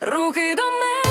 руки до мене.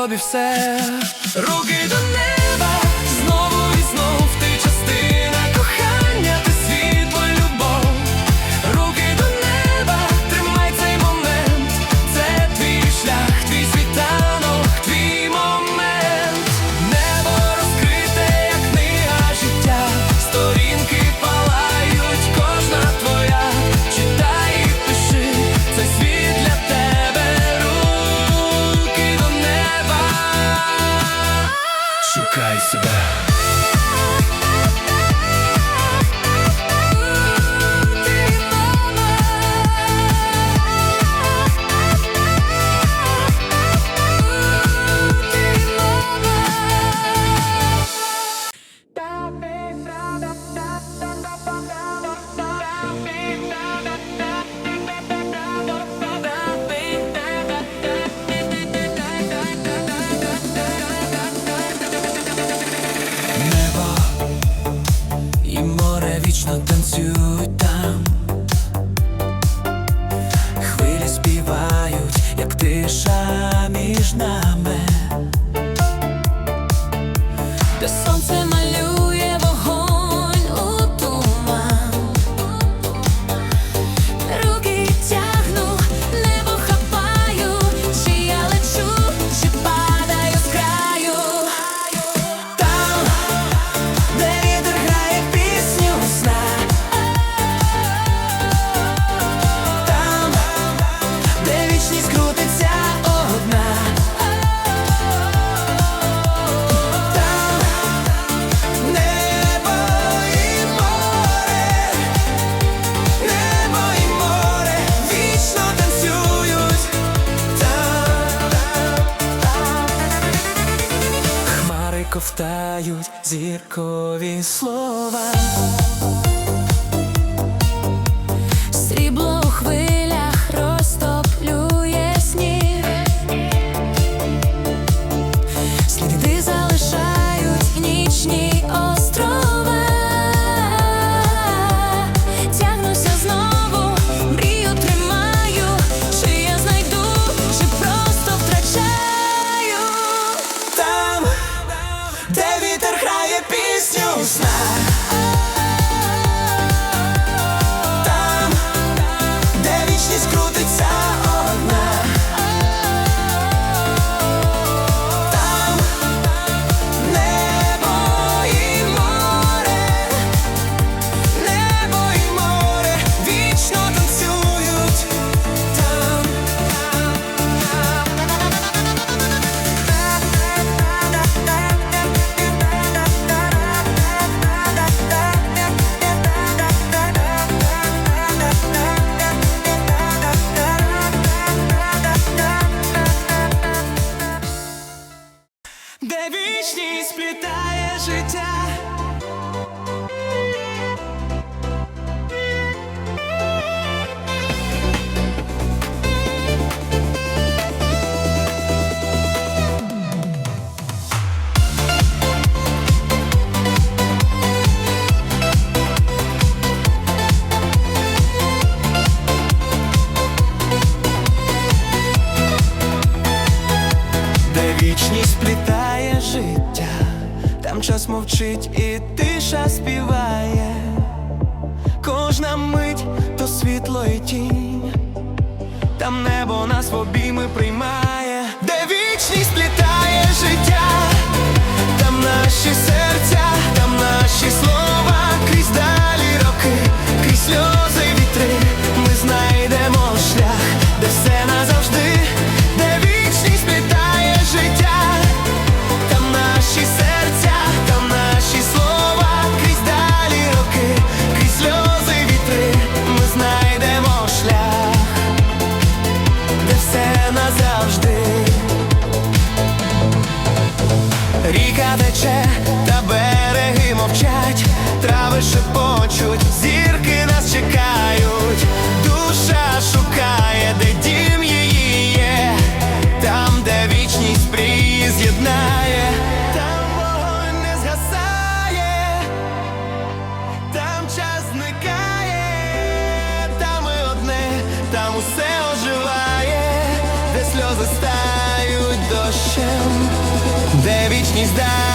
тобі все. Руки до неба. кусай себя Там час мовчить і тиша співає, кожна мить то світло і тінь, там небо нас в обійми приймає, де вічність літає життя, там наші серця, там наші слова, крізь далі роки, крізь сльози. хочуть, зірки нас чекають, душа шукає, де дім її є, там, де вічність приз'єднає, там вогонь не згасає, там час зникає, там і одне, там усе оживає, де сльози стають дощем, де вічність дає.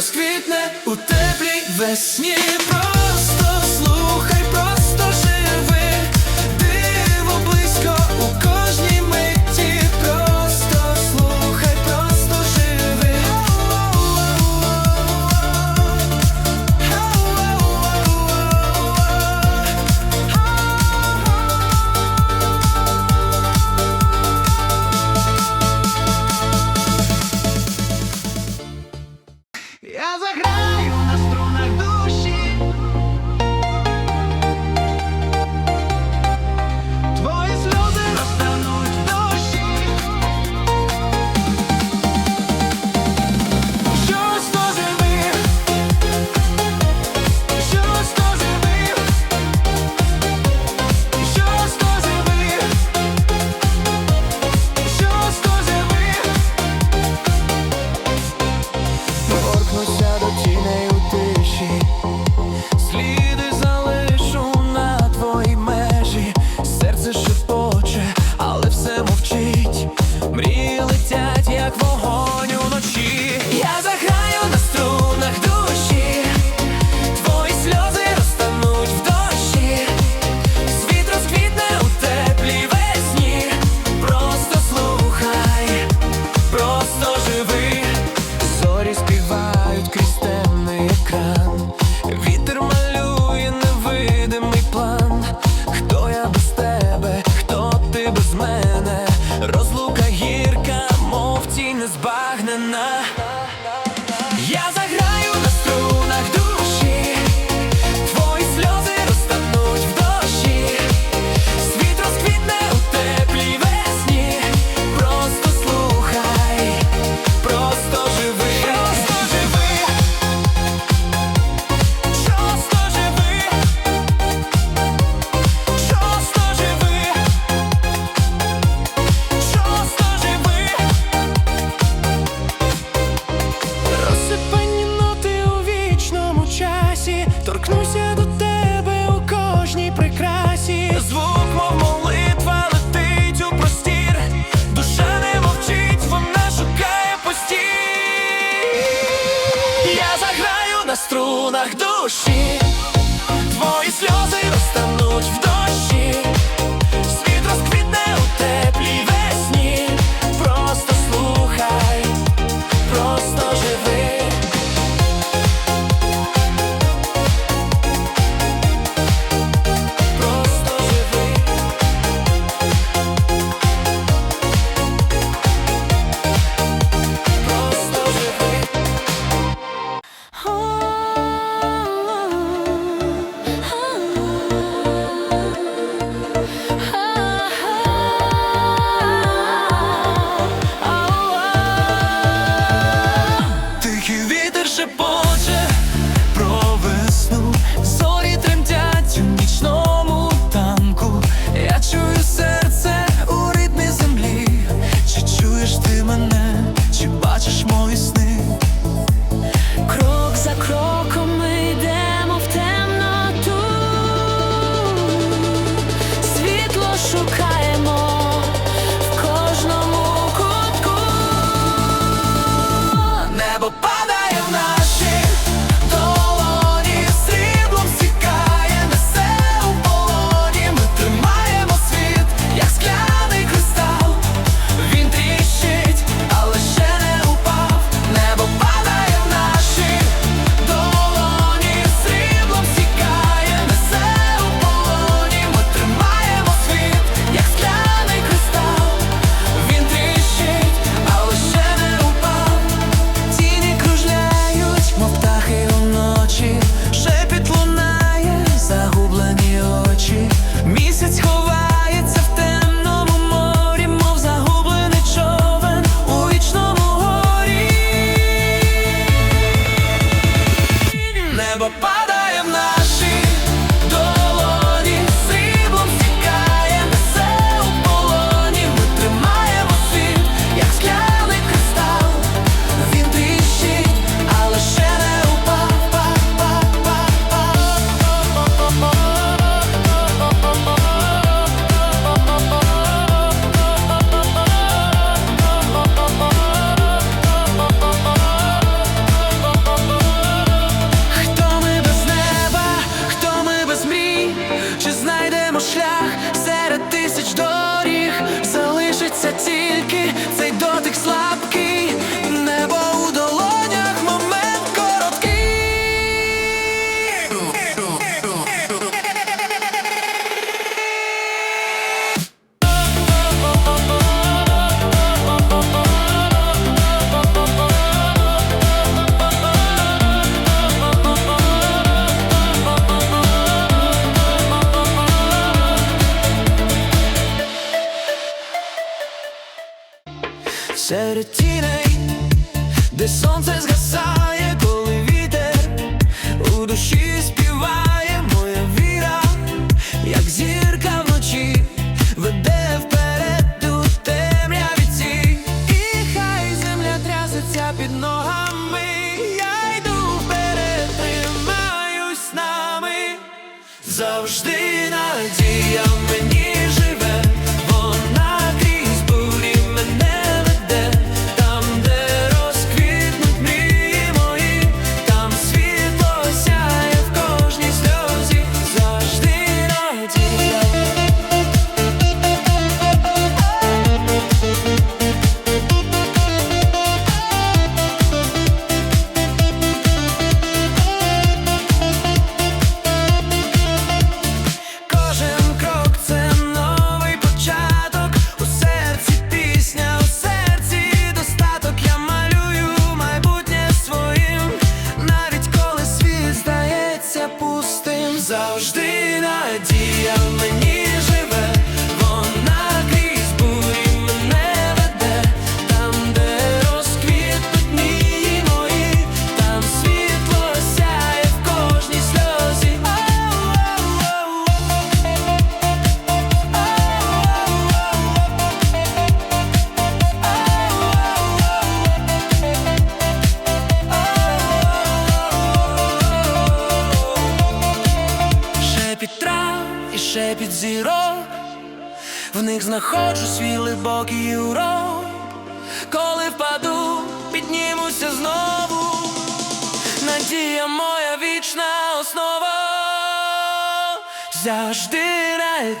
розквітне у теплій весні. струнах душі, твої сльози розтануть вдома. nasze. This song says. тисяч зірок, в них знаходжу свій глибокий урок, коли впаду, піднімуся знову, надія моя вічна основа. Завжди рай.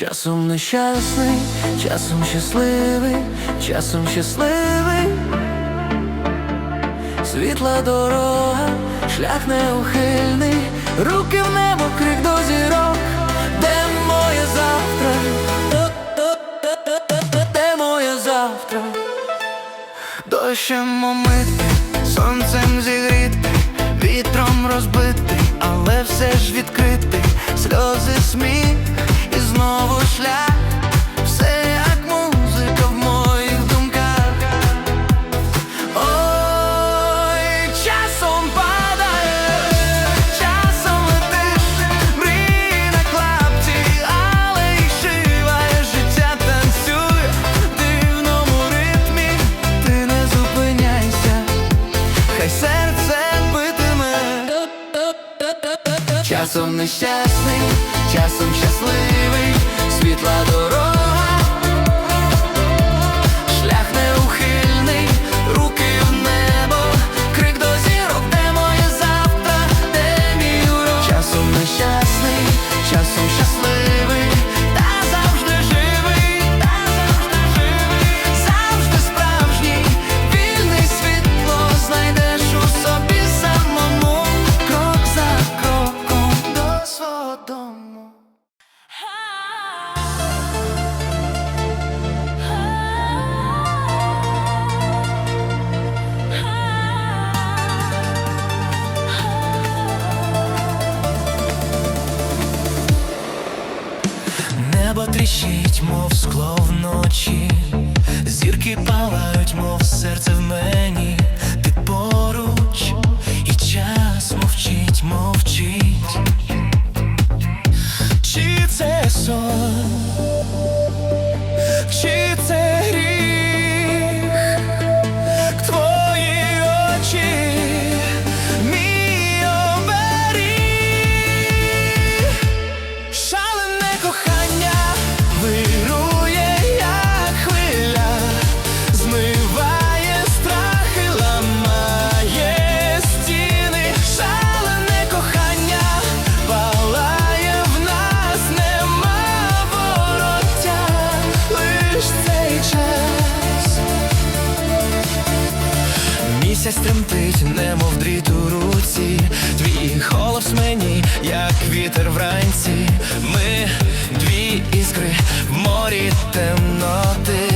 Часом нещасний, часом щасливий, часом щасливий. Світла дорога, шлях неухильний, руки в небо, крик до зірок, де моє завтра? Де моє завтра? Дощем омити, сонцем зігріти, вітром розбитий, але все ж відкритий, сльози, сміх знову шлях, все як музика в моїх думках. Часом падає, часом летиш, мрій на але й шиває життя танцює. Дивному ритмі, ти не зупиняйся, хай серце битиме. Часом нещасний, часом щасливий, вітер вранці. Ми дві іскри в морі темноти.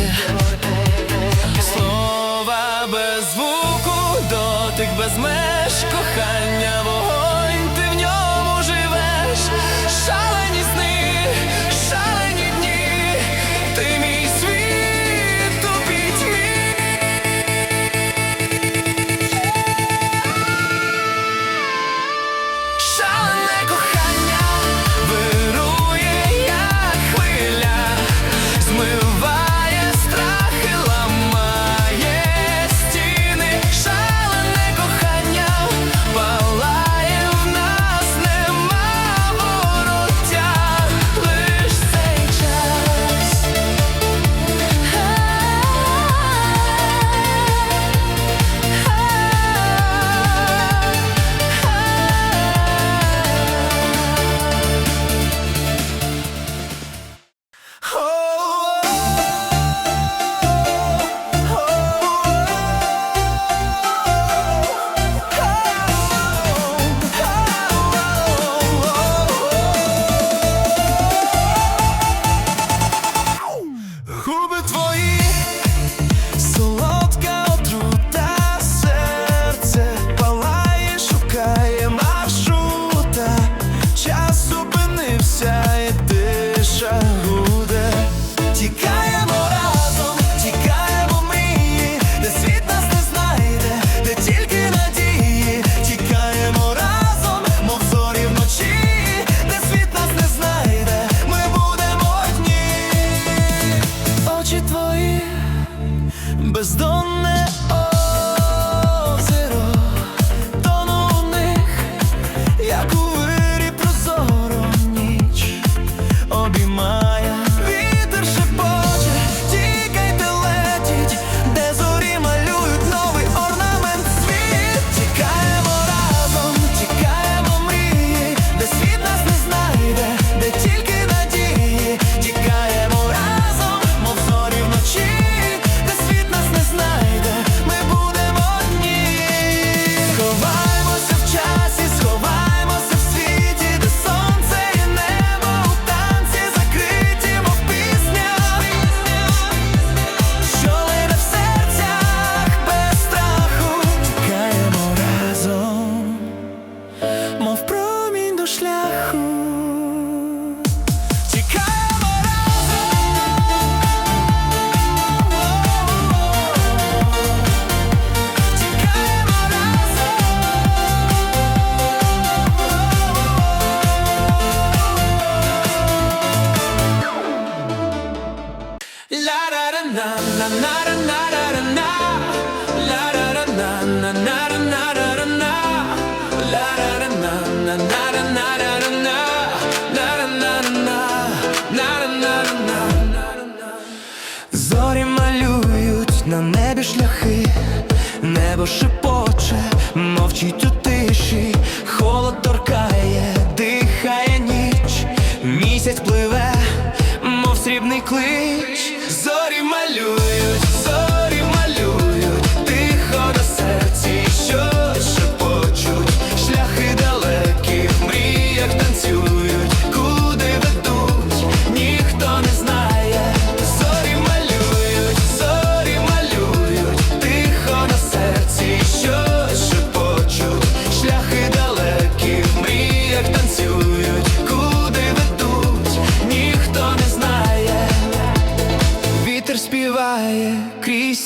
малюють на небі шляхи, небо шепоче, мовчить у тиші, холод.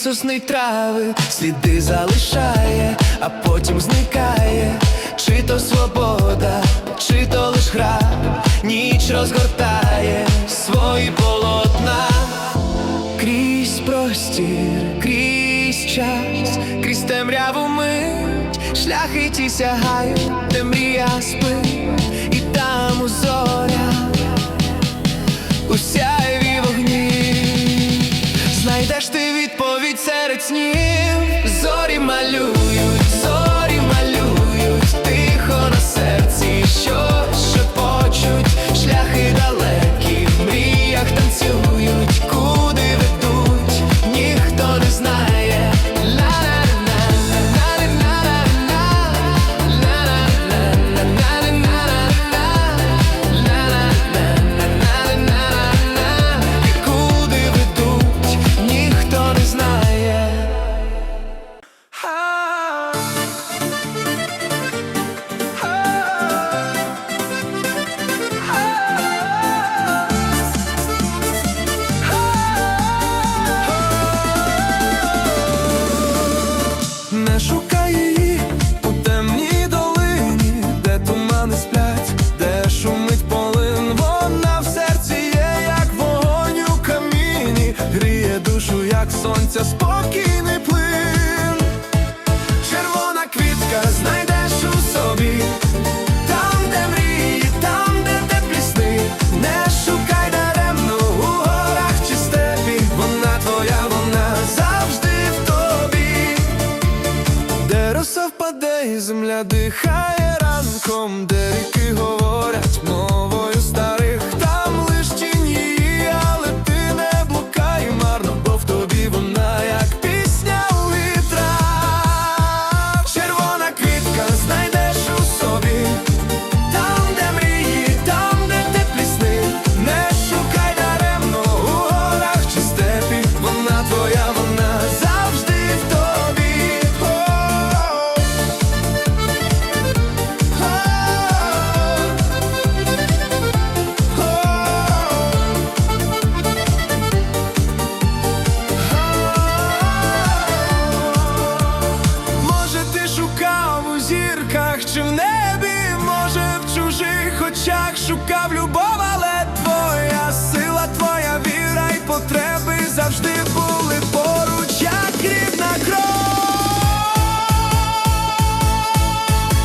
сосни трави, сліди залишає, а потім зникає, чи то свобода, чи то лиш гра, ніч розгортає свої полотна, крізь простір, крізь час, крізь темряву мить, шляхи ті сягають, де мрія спить. сні. завжди були поруч, як рідна кров,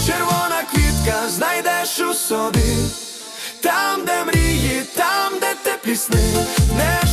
червона квітка знайдеш у собі, там, де мрії, там, де теплі сни. Не